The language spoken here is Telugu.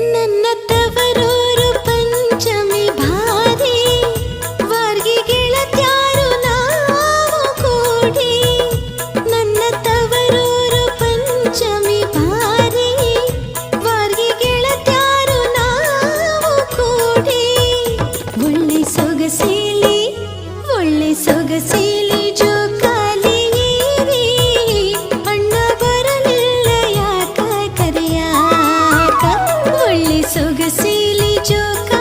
നിന്നെ సొగసిలి జోక